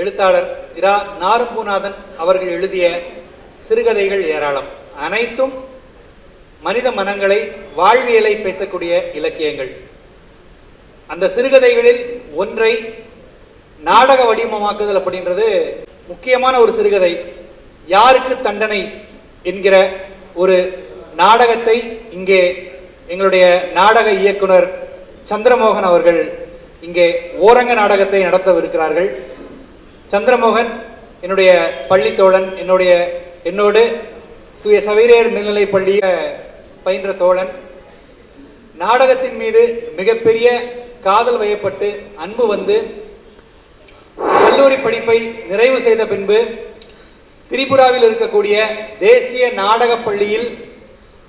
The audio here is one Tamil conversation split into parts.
எழுத்தாளர் இரா நாரும்பூநாதன் அவர்கள் எழுதிய சிறுகதைகள் ஏராளம். அனைத்தும் மனித மனங்களை வாழ்வியலை பேசக்கூடிய இலக்கியங்கள். அந்த சிறுகதைகளில் ஒன்றை நாடக வடிவமாக்குதல் அப்படின்றது முக்கியமான ஒரு சிறுகதை. யாருக்கு தண்டனை என்கிற ஒரு நாடகத்தை இங்கே எங்களுடைய நாடக இயக்குனர் சந்திரமோகன் அவர்கள் இங்கே ஓரங்க நாடகத்தை நடத்தவிருக்கிறார்கள். சந்திரமோகன் என்னுடைய பள்ளி தோழன் என்னுடைய என்னோடு தூய சவேரியார் மேல்நிலைப் பள்ளிய பயின்ற தோழன். நாடகத்தின் மீது மிகப்பெரிய காதல் வயப்பட்டு அன்பு வந்து கல்லூரி படிப்பை நிறைவு செய்த பின்பு திரிபுராவில் இருக்கக்கூடிய தேசிய நாடகப் பள்ளியில்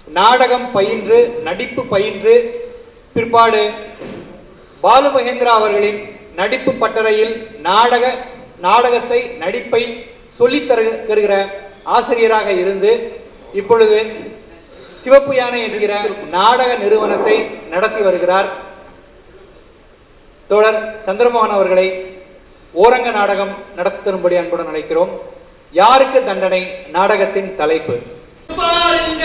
நாடகம் பயின்று நடிப்பு பயின்று பிற்பாடு பாலு மகேந்திரா அவர்களின் நடிப்பு பட்டறையில் நாடக நாடகத்தை நடிப்பை சொல்லித் தரு தருகிற ஆசிரியராக இருந்து இப்பொழுது சிவப்பு யானை என்கிற நாடக நிறுவனத்தை நடத்தி வருகிறார். தோழர் சந்திரமோகன் அவர்களை ஓரங்க நாடகம் நடத்தும்படி அன்புடன் அழைக்கிறோம். யாருக்கு தண்டனை? நாடகத்தின் தலைப்பு. பாருங்க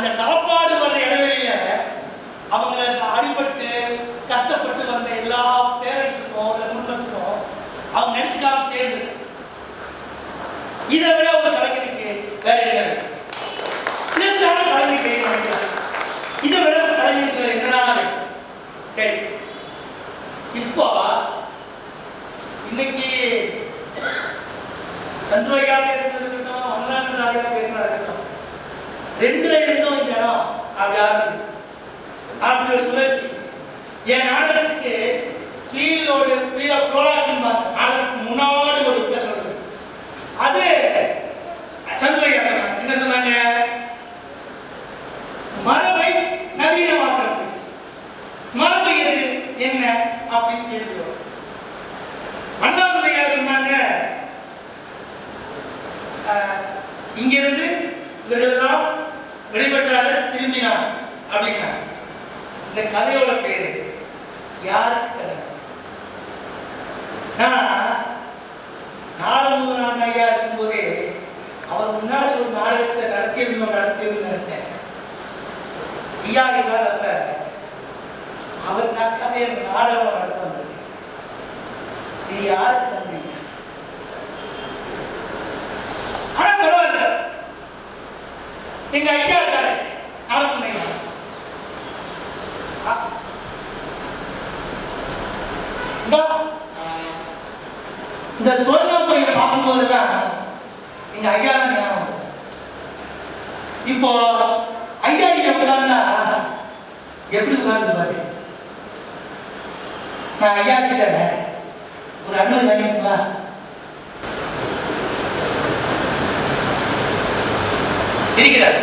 அந்த சாப்பாடு வர்ற இடைவெளியில அவங்க அடிபட்டு கஷ்டப்பட்டு வந்த எல்லா பேரண்ட்ஸுக்கும் குடும்பத்துக்கும் அவங்க நினைச்சுக்காம சேர்ந்து இதை விட ஒரு கலைஞருக்கு வேற இல்லை இதை விட ஒரு கலைஞருக்கு என்னடா சரி. இப்போ இன்னைக்கு சந்திரவையாக இருக்கட்டும் அண்ணாநந்தாரியா பேசினா இருக்கட்டும் ரெண்டுல இருந்தோம் இந்த அப்படி ஆரம்பிக்குது சுழற்சி. என் நாடகத்துக்கு ஃபீலோடு ஃபீல் ஆஃப் அதற்கு முன்னாடி ஒரு பேச சொல்றது அது சந்திரய்யா சொன்னாங்க என்ன சொன்னாங்க? மரபை நவீனமாக்குறது மரபு எது? என்ன? அப்படின்னு கேட்கிறோம். வரும். அண்ணாமலையார் சொன்னாங்க? இங்கிருந்து இவரெல்லாம் வெளிப்பட்டார்கள் திரும்பினார் அப்படின்னா இந்த கதையோட பேரு யாருக்கு கதை? நான் நாலு ஐயா இருக்கும்போதே அவர் முன்னாடி ஒரு நாடகத்தை நடத்தியிருந்தோம் நடத்தியிருந்தோம் நினைச்சேன். ஐயா இல்லாதப்ப அவர் நான் கதையை நாடகம் நடத்த வந்தது இது யாருக்கு நன்றி ஆனா பரவாயில்ல எங்க ஐயா இருக்காரு. நாடகம் இந்த. சுவர்ணம் கோயிலை பார்க்கும்போது பார்க்கும்போதெல்லாம் எங்க ஐயா தான் ஞாபகம் இப்போ ஐயா கிட்ட உட்கார்ந்தா எப்படி உட்கார்ந்து பாரு? நான் ஐயா கிட்ட ஒரு அண்ணன் வாங்கிங்களா இருக்கிறார்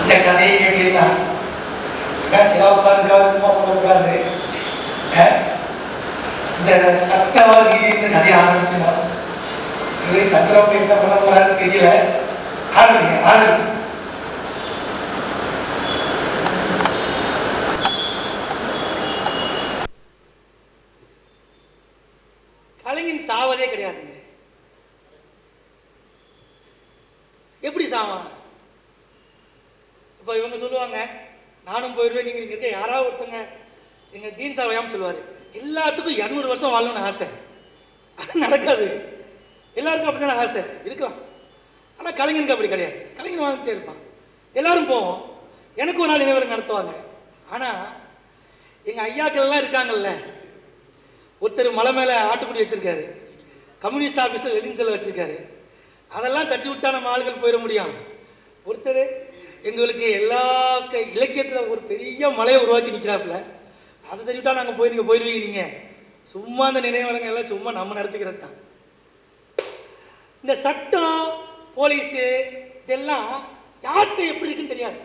இந்த கதையை கேட்டீங்களா ஏதாச்சும் உட்காந்துக்கா சும்மா சொல்லக்கூடாது அஹ்? இந்த சட்டவாதி இந்த கதையை ஆரம்பிக்கணும் இது சந்திரபாபு என்ன பண்ண போறான்னு தெரியல ஆரம்பிங்க ஆரம்பிங்க கலைஞன் சாவதே கிடையாதுங்க. எப்படி சாவான்? இப்போ இவங்க சொல்லுவாங்க நானும் போயிடுவேன் நீங்க இங்க இருக்க யாராவது ஒருத்தங்க எங்க தீன் சாவையாம சொல்லுவாரு. எல்லாத்துக்கும் இரநூறு வருஷம் வாழணும்னு ஆசை. அது நடக்காது. எல்லாருக்கும் அப்படிதான் ஆசை? இருக்கலாம் ஆனா கலைஞனுக்கு அப்படி கிடையாது. கலைஞன் வாழ்ந்துட்டே இருப்பான். எல்லாரும் போவோம். எனக்கு ஒரு நாள் நினைவரம் நடத்துவாங்க. ஆனா எங்க ஐயாக்கள் எல்லாம் இருக்காங்கல்ல ஒருத்தர் மலை மேலே ஆட்டுக்குடி வச்சிருக்காரு. கம்யூனிஸ்ட் ஆஃபீஸில் லெனின் செல்ல வச்சிருக்காரு. அதெல்லாம் தட்டி விட்டா நம்ம ஆளுகள் போயிட முடியும். ஒருத்தர் எங்களுக்கு எல்லா இலக்கியத்தில் ஒரு பெரிய மலையை உருவாக்கி நிற்கிறாப்புல அதை தட்டி விட்டா நாங்கள் போய் நீங்க போயிருவீங்க நீங்கள் சும்மா அந்த நினைவரங்கள் எல்லாம் சும்மா நம்ம நடத்திக்கிறது தான். இந்த சட்டம் போலீஸு இதெல்லாம் யார்கிட்ட எப்படி இருக்குன்னு தெரியாது.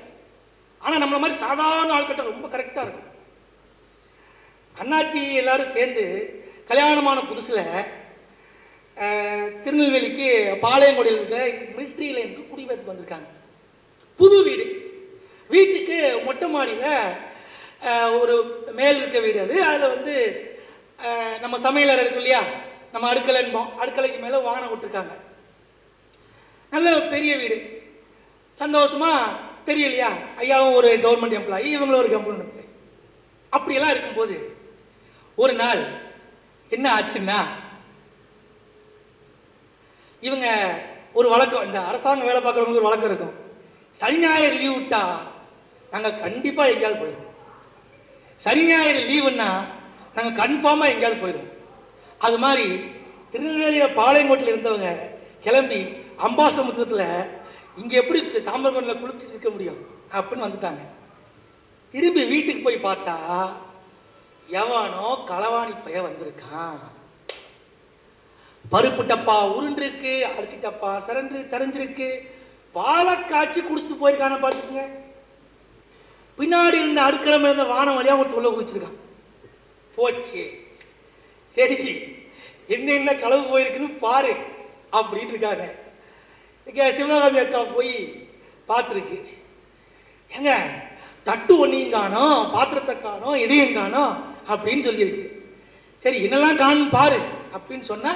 ஆனால் நம்மளை மாதிரி சாதாரண ஆள்கிட்ட ரொம்ப கரெக்டாக இருக்கும். அண்ணாச்சி எல்லாரும் சேர்ந்து கல்யாணமான புதுசில் திருநெல்வேலிக்கு பாளையங்குடியில் இருக்க மிலிட்ரியில் எனக்கு குடிபெயர்த்து வந்திருக்காங்க. புது வீடு. வீட்டுக்கு மொட்டை மாடியில் ஒரு மேல் இருக்க வீடு அது. அதில் வந்து நம்ம சமையலறை இருக்கு இல்லையா? நம்ம அடுக்கலை என்போம். அடுக்கலைக்கு மேலே வாகனம் விட்டுருக்காங்க. நல்ல பெரிய வீடு. சந்தோஷமா தெரியலையா? ஐயாவும் ஒரு கவர்மெண்ட் எம்ப்ளாயி இவங்களும் ஒரு கவர்மெண்ட் எம்ப்ளாயி அப்படியெல்லாம் இருக்கும்போது ஒரு நாள் என்ன ஆச்சுன்னா இவங்க ஒரு வழக்கம் இந்த அரசாங்கம் வேலை பார்க்குறவங்களுக்கு ஒரு வழக்கம் இருக்கும். சனி ஞாயிறு லீவ் விட்டா நாங்க கண்டிப்பா எங்கேயாவது போயிடுவோம். சனி ஞாயிறு லீவுன்னா நாங்க கன்ஃபார்மா எங்கேயாவது போயிடுவோம். அது மாதிரி திருநெல்வேலியில பாளையங்கோட்டில் இருந்தவங்க கிளம்பி அம்பாசமுத்திரத்துல இங்க எப்படி தாமிரபரணியில் குளிச்சுட்டு இருக்க முடியும் அப்படின்னு வந்துட்டாங்க. திரும்பி வீட்டுக்கு போய் பார்த்தா எவனோ களவாணி பைய வந்திருக்கான். பருப்பு டப்பா உருண்டிருக்கு அரிசி டப்பா சரண்டு சரிஞ்சிருக்கு. பாலை காய்ச்சி குடிச்சிட்டு போயிருக்கான பார்த்துக்குங்க. பின்னாடி இருந்த அடுக்கிழமை இருந்த வானம் வழியா ஒருத்தர் உள்ள குடிச்சிருக்கான் போச்சு. சரி என்ன என்ன களவு போயிருக்குன்னு பாரு அப்படின்னு இருக்காங்க. இங்கே சிவகாமி அக்கா போய் பார்த்துருக்கு. ஏங்க தட்டு ஒன்றையும் காணோம் பாத்திரத்தை காணோம் இதையும் காணும். அப்படின்னு சொல்லியிருக்கு. சரி என்னெல்லாம் காணும் பாரு அப்படின்னு சொன்னா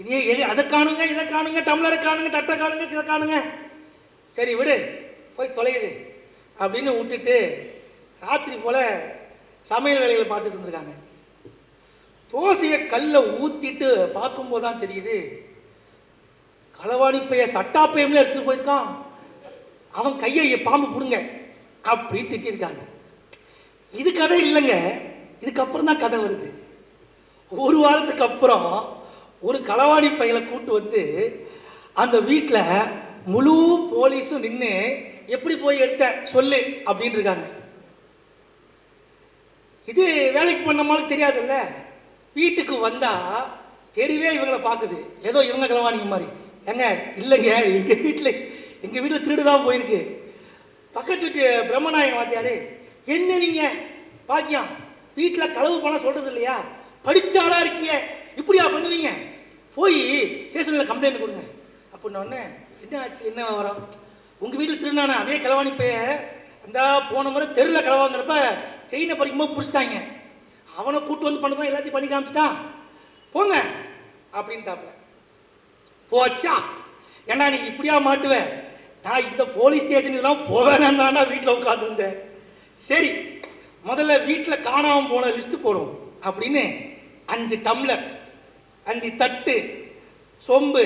இதே எது அதை காணுங்க இதை காணுங்க டம்ளரை காணுங்க தட்டை காணுங்க இதை காணுங்க. சரி விடு போய் தொலையுது அப்படின்னு விட்டுட்டு ராத்திரி போல சமையல் வேலைகளை பார்த்துட்டு இருந்திருக்காங்க. தோசையை கல்ல ஊத்திட்டு பார்க்கும்போது தான் தெரியுது களவாணி பைய சட்டாப்பையம்ல எடுத்துட்டு போயிருக்கான். அவன் கையை பாம்பு பிடுங்க அப்படின்னு திட்டிருக்காங்க. இது கதை இல்லைங்க. இதுக்கப்புறம் தான் கதை வருது. ஒரு வாரத்துக்கு அப்புறம் ஒரு களவாணி பையனை கூட்டு வந்து அந்த வீட்டில் முழு போலீஸும் நின்று எப்படி போய் எடுத்த? சொல்லு அப்படின்னு இருக்காங்க. இது வேலைக்கு பண்ணமாலும் தெரியாதுல்ல. வீட்டுக்கு வந்தா தெரியவே இவங்களை பார்க்குது ஏதோ இவங்க களவாணிங்க மாதிரி. ஏங்க இல்லைங்க எங்க வீட்டில் எங்க வீட்டில் திருடுதான் போயிருக்கு. பக்கத்து வீட்டு பிரம்மநாயகம் வாத்தியாரு என்ன நீங்க? பாக்கியம்? வீட்டில் களவு பணம் சொல்றது இல்லையா? படிச்சாளா இருக்கீங்க இப்படியா பண்ணுவீங்க? போய் ஸ்டேஷனில் கம்ப்ளைண்ட் கொடுங்க. அப்படின்ன என்ன ஆச்சு? என்ன வரும் உங்கள் வீட்டில் திருநானா? அதே களவாணி பைய அந்த போன முறை தெருவில் களவாங்கிறப்ப செயினை பறிக்கும்போது பிடிச்சிட்டாங்க. அவனை கூட்டு வந்து பண்ணதான் எல்லாத்தையும் பண்ணி காமிச்சிட்டான். போங்க அப்படின்ட்டாப்ல. போச்சா? ஏன்னா நீ இப்படியா மாட்டுவேன் நான் இந்த போலீஸ் ஸ்டேஷன் இதெல்லாம் போவேன் தானே வீட்டில் உட்காந்துருந்தேன் சரி முதல்ல வீட்டில் காணாமல் போன லிஸ்ட் போடுவோம். அப்படின்னு அஞ்சு டம்ளர் அஞ்சு தட்டு சொம்பு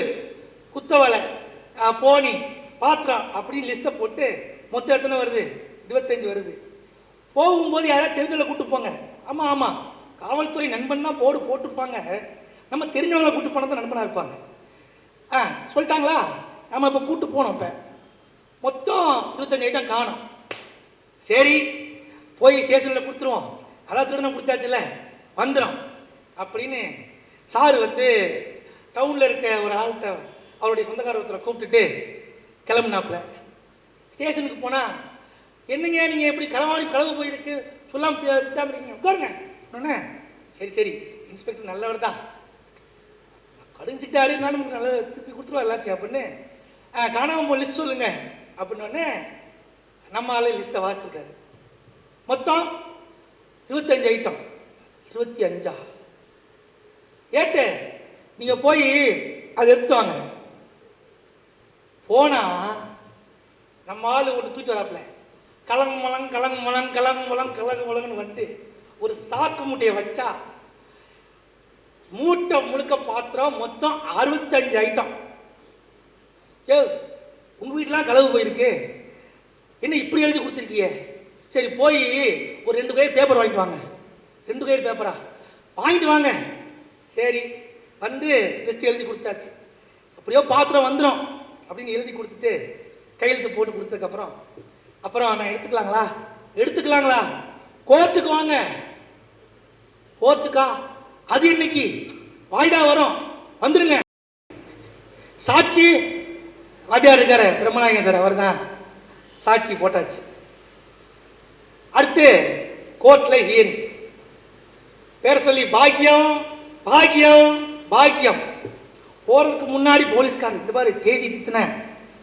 குத்தவலை போனி பாத்திரம் அப்படின்னு லிஸ்ட்டை போட்டு மொத்தம் எத்தனை வருது? இருபத்தஞ்சு வருது. போகும்போது யாராவது தெரிஞ்சவங்களை கூப்பிட்டு போங்க. ஆமாம் ஆமாம் காவல்துறை நண்பன் தான் போடு போட்டுப்பாங்க. நம்ம தெரிஞ்சவங்களை கூப்பிட்டு போனது நண்பனாக இருப்பாங்க. ஆ சொல்லிட்டாங்களா? நம்ம இப்போ கூப்பிட்டு போனோம் இப்போ. மொத்தம் இருபத்தஞ்சு ஐட்டம் காணும். சரி போய் ஸ்டேஷனில் கொடுத்துருவோம். அதான் திருடம் கொடுத்தாச்சுல்ல? வந்துடும் அப்படின்னு சார் வந்து டவுனில் இருக்க ஒரு ஆள்கிட்ட அவருடைய சொந்தக்கார ஒருத்தரை கூப்பிட்டுட்டு கிளம்புனாப்புல. ஸ்டேஷனுக்கு போனால் என்னங்க நீங்கள் எப்படி களவாணி களவு போயிருக்கு? சொல்லாம விட்டாம இருக்கீங்க. உட்காருங்க. உடனே சரி சரி. இன்ஸ்பெக்டர் நல்லவர் தான். கடிஞ்சிட்டாரு. நான் நமக்கு நல்லா திருப்பி கொடுத்துருவா எல்லாத்தையும் அப்படின்னு காணாமல் காணாம போய் லிஸ்ட் சொல்லுங்க. அப்படின்னு உடனே நம்ம ஆளு லிஸ்ட்டை வாசிச்சிருக்காரு. மொத்தம் இருபத்தஞ்சு ஐட்டம் இருபத்தி அஞ்சா? ஏட்டு நீங்க போய் அதை எடுத்து வாங்க. போனா நம்ம ஆளு ஒன்று தூக்கி வராப்புல கலங்கு மலங் கலங்கு மலங் கலங்கு மலங் கலங்கு மலங்னு வந்து ஒரு சாக்கு மூட்டையை வச்சா மூட்டை முழுக்க பாத்திரம் மொத்தம் அறுபத்தஞ்சு ஐட்டம் ஏ உங்க வீட்டுலாம் கலவு போயிருக்கு. என்ன இப்படி எழுதி கொடுத்துருக்கியே? சரி போய் ஒரு ரெண்டு கயிறு பேப்பர் வாங்கிட்டு வாங்க. ரெண்டு கயிறு பேப்பரா வாங்கிட்டு வாங்க. சரி வந்து லிஸ்ட் எழுதி கொடுத்தாச்சு. அப்படியோ பாத்திரம் வந்துடும் அப்படின்னு எழுதி கொடுத்துட்டு கையெழுத்து போட்டு கொடுத்ததுக்கப்புறம் அப்புறம் நான் எடுத்துக்கலாங்களா? எடுத்துக்கலாங்களா? கோர்ட்டுக்கு வாங்க. கோர்ட்டுக்கா? அது இன்னைக்கு வாய்டா வரும். வந்துருங்க. சாட்சி. வாத்தியார் இருக்காரு பிரம்மநாயகன் சார் அவர் தான் சாட்சி போட்டாச்சு. அடுத்து கோர்ட்ல ஹீன். பேர் சொல்லி பாக்கியம் பாக்கியம் பாக்கியம் போறதுக்கு முன்னாடி போலீஸ்காரன் இந்த மாதிரி தேதி தித்தின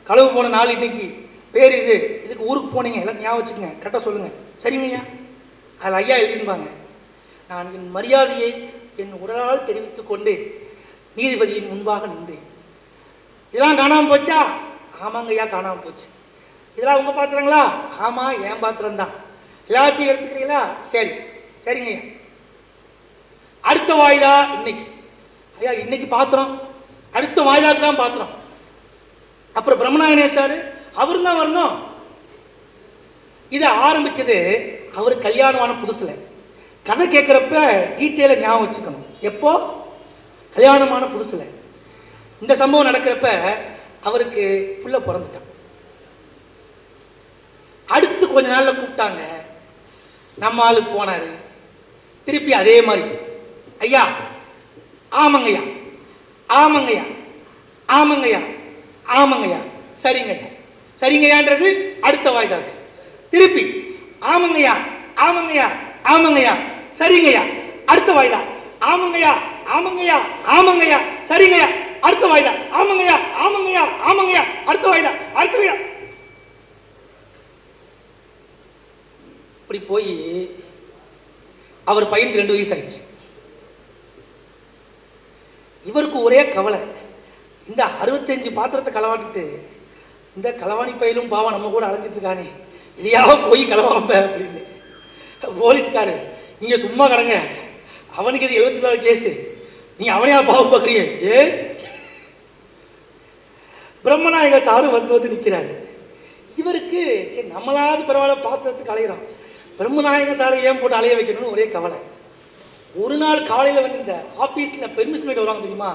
களவு போன நாள் இன்னைக்கு. பேர் இது. இதுக்கு ஊருக்கு போனீங்க. எல்லாம் ஞாபகம் வச்சுக்கங்க. கரெக்டாக சொல்லுங்க. சரிங்கய்யா அதில் ஐயா எழுதிருப்பாங்க நான் என் மரியாதையை என் உடலால் தெரிவித்து கொண்டு நீதிபதியின் முன்பாக நின்றேன். இதெல்லாம் காணாமல் போச்சா? ஆமாங்க ஐயா காணாமல் போச்சு. இதெல்லாம் உங்க பாத்திரங்களா? ஆமா என் பாத்திரம் தான் எல்லாத்தையும் எடுத்துக்கிறீங்களா சரி. சரிங்க. அடுத்த வாய்தா இன்னைக்கு. ஐயா இன்னைக்கு பாத்திரம். அடுத்த வாய்தாக்கு தான் பாத்திரம். அப்புறம் பிரம்மநாயகனே சார் அவரு தான் வரணும். இதை ஆரம்பிச்சது அவர் கல்யாணமான புதுசுல. கதை கேட்குறப்ப டீட்டெயிலை ஞாபகம் வச்சுக்கணும். எப்போ? கல்யாணமான புதுசுல. இந்த சம்பவம் நடக்கிறப்ப அவருக்கு புள்ள பிறந்துட்டான். அடுத்து கொஞ்ச நாள்ல கூப்பிட்டாங்க. நம்ம ஆளு போனாரு. திருப்பி அதே மாதிரி. ஐயா ஆமாங்கய்யா ஆமாங்கய்யா ஆமாங்கய்யா ஆமாங்கய்யா. சரிங்கய்யா. சரிங்கய்யான்றது அடுத்த வாய்தாக்கு திருப்பி ஆமாங்கய்யா ஆமாங்கய்யா ஆமாங்கய்யா. சரிங்கய்யா. அடுத்த வாய்தா ஆமாங்கய்யா ஆமாங்கய்யா ஆமாங்கய்யா. சரிங்கய்யா. அடுத்த வாய்தா ஆமாங்கய்யா ஆமாங்கய்யா ஆமாங்கய்யா. அடுத்த வாய்தா அடுத்த வாய்தா இப்படி போய் அவர் பையனுக்கு ரெண்டு வயசு ஆயிடுச்சு. இவருக்கு ஒரே கவலை. இந்த அறுபத்தஞ்சு பாத்திரத்தை களவாட்டிட்டு இந்த களவாணி பயிலும் பாவம் நம்ம கூட அடைஞ்சிட்டு இருக்கானே இதையாவது போய் களவாம்ப அப்படின்னு. போலீஸ்காரு நீங்க சும்மா கடங்க. அவனுக்கு இது எழுபத்தி நாலு கேஸ் நீ அவனையா பாவம் பார்க்குறீங்க ஏ? பிரம்மநாயக சாரு வந்து வந்து நிற்கிறாரு இவருக்கு சரி நம்மளாவது பரவாயில்ல பாத்திரத்துக்கு அலையிறோம். பிரம்மநாயக சாரை ஏன் போட்டு அலைய வைக்கணும்னு ஒரே கவலை. ஒரு நாள் காலையில் வந்து இந்த ஆஃபீஸில் பெர்மிஷன் வாங்கிட்டு வருவாங்க தெரியுமா?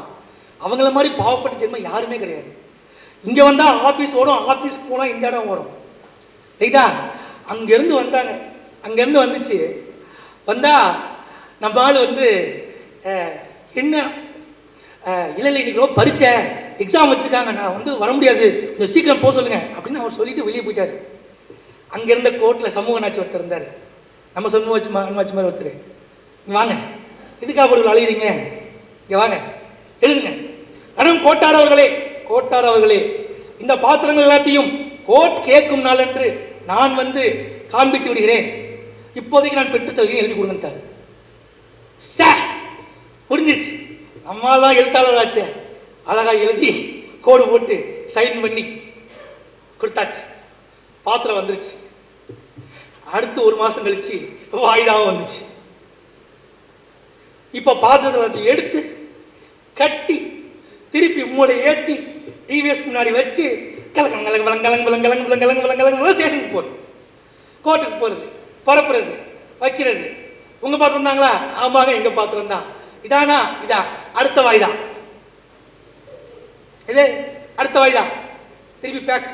அவங்கள மாதிரி பாவப்பட்ட ஜென்மம் யாருமே கிடையாது. இங்கே வந்தால் ஆஃபீஸ் ஓடும் ஆஃபீஸ்க்கு போனால் இந்த இடம் ஓடும். ரைட்டா? அங்கேருந்து வந்தாங்க. அங்கேருந்து வந்துச்சு. வந்தால் நம்ம ஆள் வந்து என்ன இல்லை இல்லை இல்ல ரொம்ப எக்ஸாம் வச்சுருக்காங்க. நான் வந்து வர முடியாது. கொஞ்சம் சீக்கிரம் போக சொல்லுங்க அப்படின்னு அவர் சொல்லிட்டு வெளியே போயிட்டார். அங்கே இருந்த கோர்ட்ல சமூக நாச்சு ஒருத்தர் இருந்தார். நம்ம சமூக வச்சு மாதிரி ஒருத்தர். இங்கே வாங்க. இதுக்காக அவர்கள் அழுகிறீங்க? இங்கே வாங்க. எழுதுங்க. அடம் கோட்டார் அவர்களே கோட்டார் அவர்களே இந்த பாத்திரங்கள் எல்லாத்தையும் கோர்ட் கேட்கும் நாள் என்று நான் வந்து காண்பித்து விடுகிறேன். இப்போதைக்கு நான் பெற்று சொல்கிறேன் எழுதி கொடுங்கன்ட்டாரு. சார் முடிஞ்சிருச்சு நம்மால் தான் எழுத்தாளர் ஆச்சே அழகாக எழுதி கோடு போட்டு சைன் பண்ணி கொடுத்தாச்சு. பாத்திரம் வந்துருச்சு. அடுத்து ஒரு மாதம் கழிச்சு வாய்தாவும் வந்துச்சு. இப்போ பார்த்தது எடுத்து கட்டி திருப்பி மூளை ஏற்றி டிவிஎஸ் முன்னாடி வச்சு கலங்க கலங்க விலங்கலங்க விலங்கலங்க விலங்கலங்க ஸ்டேஷனுக்கு போகிறது கோர்ட்டுக்கு போகிறது பரப்புறது வைக்கிறது. உங்க பார்த்துருந்தாங்களா ஆமாங்க எங்க பார்த்துருந்தா இதானா? இதா. அடுத்த வாய்தா. இது அடுத்த வாய்தா. திருப்பி பேக்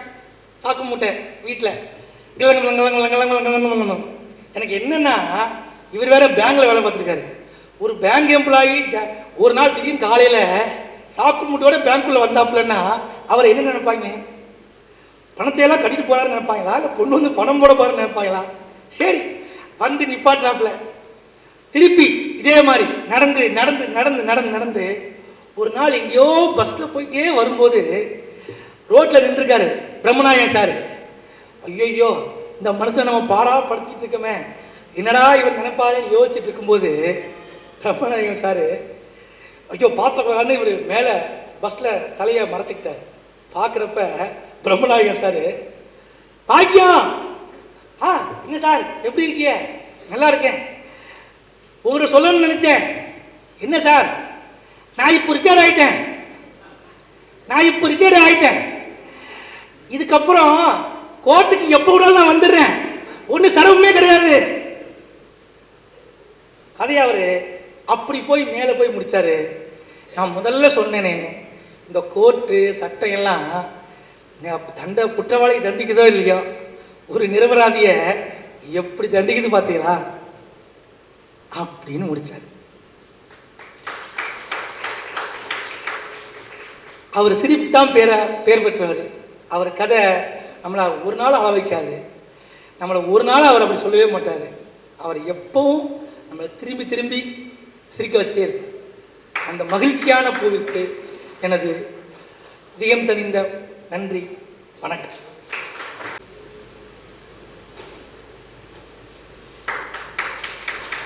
சாக்கு மூட்டை வீட்டில் எனக்கு என்னன்னா இவர் வேற பேங்க்ல வேலை பார்த்துருக்காரு. ஒரு பேங்க் எம்ப்ளாயி ஒரு நாள் திடீர்னு காலையில சாக்கு மூட்டையோட பேங்க்குள்ள வந்தாப்புலன்னா அவர் என்ன நினைப்பாங்க? பணத்தை எல்லாம் கட்டிட்டு போறாரு நினைப்பாங்களா? இல்லை கொண்டு வந்து பணம் போட போறாருன்னு நினைப்பாங்களா? சரி வந்து நிப்பாட்டுறாப்புல திருப்பி இதே மாதிரி நடந்து நடந்து நடந்து நடந்து நடந்து ஒரு நாள் எங்கேயோ பஸ்ல போயிட்டே வரும்போது ரோட்ல நின்றுருக்காரு பிரம்மநாயகன் சார். ஐயோ இந்த மனுஷன் நம்ம பாடா படுத்திட்டு இருக்கோமே. என்னடா இவர் நினைப்பாரு யோசிச்சுட்டு இருக்கும்போது பிரம்மநாயகன் சாரு ஐயோ பார்த்துக்கலான்னு இவர் மேலே பஸ்ல தலையை மறைச்சிக்கிட்டார். பார்க்குறப்ப பிரம்மநாயகம் சாரு பாக்கியம் ஆ என்ன சார் எப்படி இருக்கீங்க? நல்லா இருக்கேன். ஒரு சொல்லணும்னு நினைச்சேன். என்ன சார்? நான் இப்போ ரிட்டையர் ஆயிட்டேன். நான் இப்போ ரிட்டையர் ஆயிட்டேன். இதுக்கப்புறம் கோர்ட்டுக்கு எப்போ விடாலும் நான் வந்துடுறேன். ஒன்றும் சிரமமே கிடையாது. அதே அவரு? அப்படி போய் மேலே போய் முடிச்சாரு. நான் முதல்ல சொன்னேனே இந்த கோர்ட்டு சட்டம் எல்லாம் தண்டை தண்ட குற்றவாளி தண்டிக்குதோ இல்லையோ? ஒரு நிரபராதிய எப்படி தண்டிக்குது பார்த்தீங்களா அப்படின்னு முடிச்சாரு. அவர் சிரிப்பு தான் பேர பேர் பெற்றவர். அவர் கதை நம்மளை ஒரு நாள் அள வைக்காது. நம்மளை ஒரு நாள் அவர் அப்படி சொல்லவே மாட்டார். அவர் எப்பவும் நம்மளை திரும்பி திரும்பி சிரிக்க வச்சுட்டே இருக்கு அந்த மகிழ்ச்சியான பூவிற்கு எனது இதயம் தணிந்த நன்றி வணக்கம்.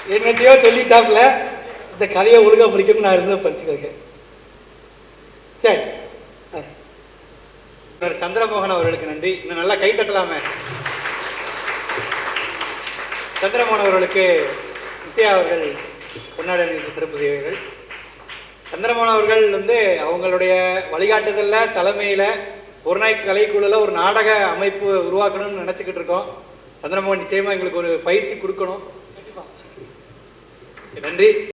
என்னத்தையோ சொல்லிட்டாப்புல. இந்த கதையை ஒழுங்காக படிக்கணும்னு நான் இருந்த படிச்சுக்கிறேன். சரி. சந்திரமோகன் அவர்களுக்கு நன்றி. இன்னும் நல்லா கை தட்டலாமே. சந்திரமோகன் அவர்களுக்கு நித்யா அவர்கள் கொண்டாட சிறப்பு சேவைகள் சந்திரமோகன் அவர்கள் வந்து அவங்களுடைய வழிகாட்டுதல்ல தலைமையில ஒரு நாய் கலைக்குழுல ஒரு நாடக அமைப்பு உருவாக்கணும்னு நினைச்சுக்கிட்டு இருக்கோம். சந்திரமோகன் நிச்சயமா எங்களுக்கு ஒரு பயிற்சி கொடுக்கணும். நன்றி.